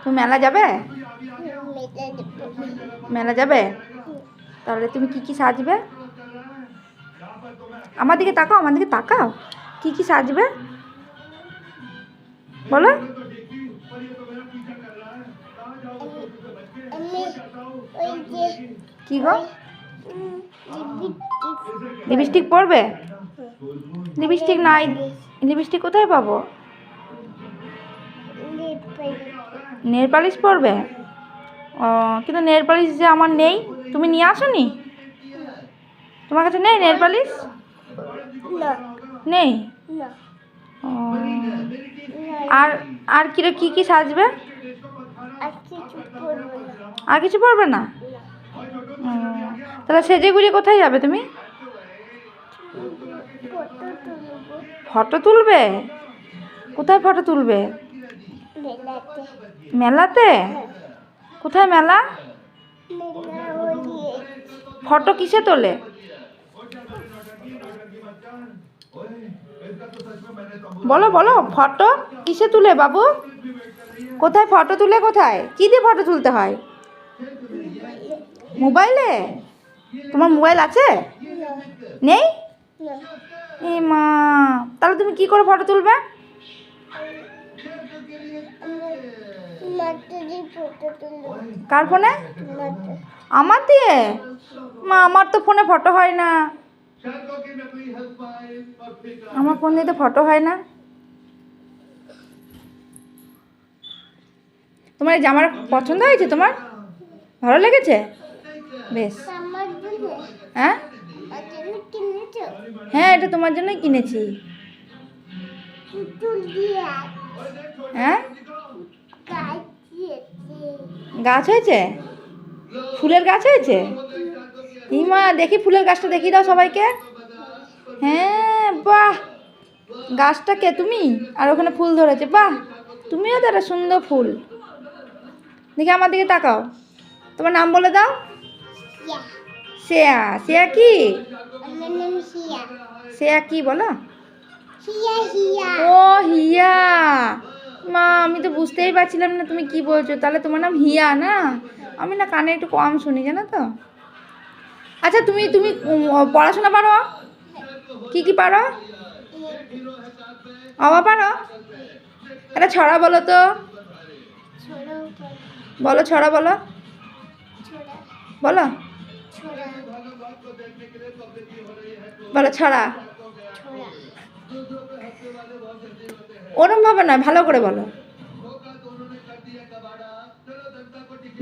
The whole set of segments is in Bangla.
তুমি মেলা যাবে? মেলা যাবে? তাহলে তুমি কি কি সাজবে? আমার দিকে তাকাও, আমার দিকে তাকাও। কি কি সাজবে? বলো। কি গো? লিপস্টিক পরবে? লিপস্টিক নাই, লিপস্টিক কোথায় পাবো? নেল পালিশ পরবে? ও কিন্তু নেল পালিশ যে আমার নেই তুমি নিয়ে আসোনি? তোমার কাছে নেই নেল পালিশ নেই? ও, আর আর কিরো কি কি সাজবে? আর কিছু পরবে না। তাহলে সেজেগুলি কোথায় যাবে তুমি? ফটো তুলবে। কোথায় ফটো তুলবে? মেলাতে? কোথায় মেলা? মেলা ফটো কিসে তোলে? বলো বলো ফটো কিসে তুলে বাবু? কোথায় ফটো তুলে কোথায়? কি দিয়ে ফটো তুলতে হয়? মোবাইলে? তোমার মোবাইল আছে? নেই? এ মা তাহলে তুমি কি করে ফটো তুলবে? কার ফোনে? আমার দিয়ে? মা, আমার তো ফোনে ফটো হয় না। আমার ফোন দিয়ে তো ফটো হয় না। তোমার এই জামাটা পছন্দ হয়েছে তোমার? ভালো লেগেছে? বেশ। হ্যাঁ? হ্যাঁ এটা তোমার জন্যই কিনেছি। হ্যাঁ? গাছ হয়েছে? ফুলের গাছ হয়েছে? হিমা দেখি ফুলের গাছটা দেখিয়ে দাও সবাইকে। হ্যাঁ বাহ! গাছটা কে তুমি? আর ওখানে ফুল ধরেছে। বাহ! তুমিও তো একটা সুন্দর ফুল। দেখি আমার দিকে তাকাও। তোমার নাম বলে দাও। শ্রেয়া শ্রেয়া কি? শ্রেয়া কি বলো? ও হিয়া। মা আমি তো বুঝতেই পারছিলাম না তুমি কি বলছো। তাহলে তোমার নাম হিয়া না? আমি না কানে একটু কম শুনি জানো তো। আচ্ছা তুমি তুমি পড়াশোনা পারো? কি কি পারো? অবা পারো? একটা ছড়া বলো তো। ছোড়া বলো ছড়া বলো। বলো। বলো ছোড়া। ওরম ভাবে না ভালো করে বলো।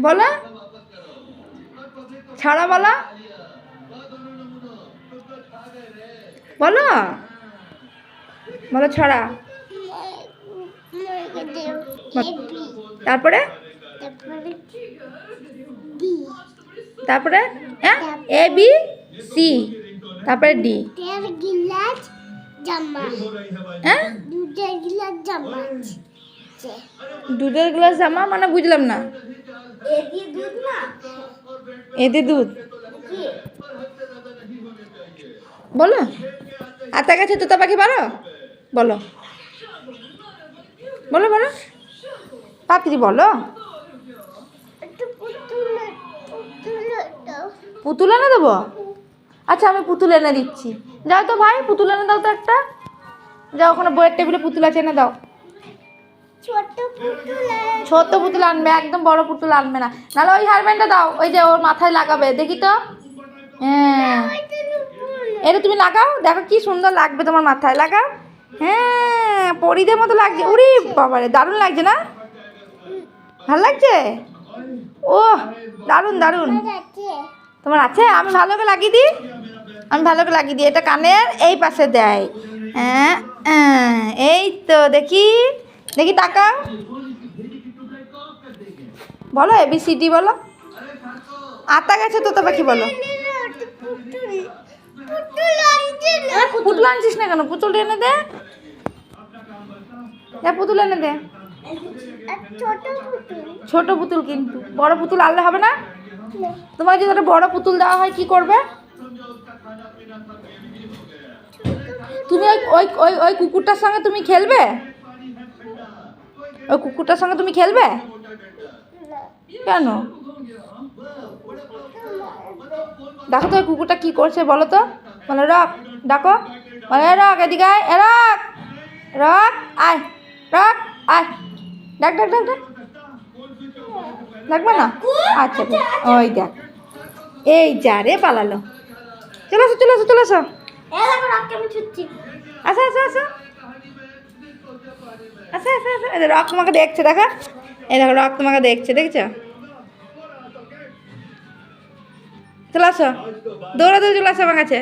বলো। ছাড়া বলো। বলো। বলো ছড়া। তারপরে? তারপরে? এ বি সি তারপরে ডি হ্যাঁ? দুধের গিলাস জামা। মানে বুঝলাম না। এদি দুধ না? এতে দুধ? কি? বলো। আতা গাছে তোতা পাখি পারো বলো। বলো বলো। পাত্রি বলো। পুতুল এনে দেবো? আচ্ছা আমি পুতুল এনে দিচ্ছি। যাও তো ভাই পুতুল এনে দাও তো একটা। যাও ওখানে বইয়ের টেবিলে পুতুল আছে এনে দাও। ছোট পুতুল ছোট্ট পুতুল আনবে একদম বড় পুতুল আনবে না। নাহলে ওই হেয়ারব্যান্ডটা দাও ওই যে ওর মাথায় লাগাবে দেখি তো। হ্যাঁ। এটা তুমি লাগাও দেখো কি সুন্দর লাগবে তোমার মাথায় লাগাও। হ্যাঁ পরিদের মতো লাগছে। উরি বাবারে দারুণ লাগছে না? ভালো লাগছে? ও দারুণ দারুণ। তোমার আছে? আমি ভালো করে লাগিয়ে দিই। আমি ভালো করে লাগিয়ে দিই। এটা কানের এই পাশে দেয়। হ্যাঁ হ্যাঁ, এই তো দেখি। দেখি টাকা বলো এবিসিডি বলো। আতা গেছে তো পাখি বলো। পুতুল আনছিস না কেন? পুতুল এনে দে। পুতুল এনে দে। ছোট পুতুল কিন্তু। বড় পুতুল আনলে হবে না? তোমাকে যদি একটা বড় পুতুল দেওয়া হয়, কি করবে? তুমি ওই ওই ওই কুকুরটার সঙ্গে তুমি খেলবে? ওই কুকুরটার সঙ্গে তুমি খেলবে? কেন? দেখো তো ওই কুকুরটা কি করছে, বলো তো। বলো রক ডাকো। "এ রক এদিকে আয় রক রক আয় রক আয়। ডাক ডাক ডাক ডাক। ডাকবে না? আচ্ছা। ওই দেখ। এই যা রে পালালো। চলে আসো চলে আসো চলে আসো। আসো আসো আসো। আসো আসো আসো। এই রক তোমাকে দেখছে দেখো? এই দেখো রক তোমাকে দেখছে দেখছ? চলে আসো। দৌড়া দৌড়ে চলে আসো আমার কাছে।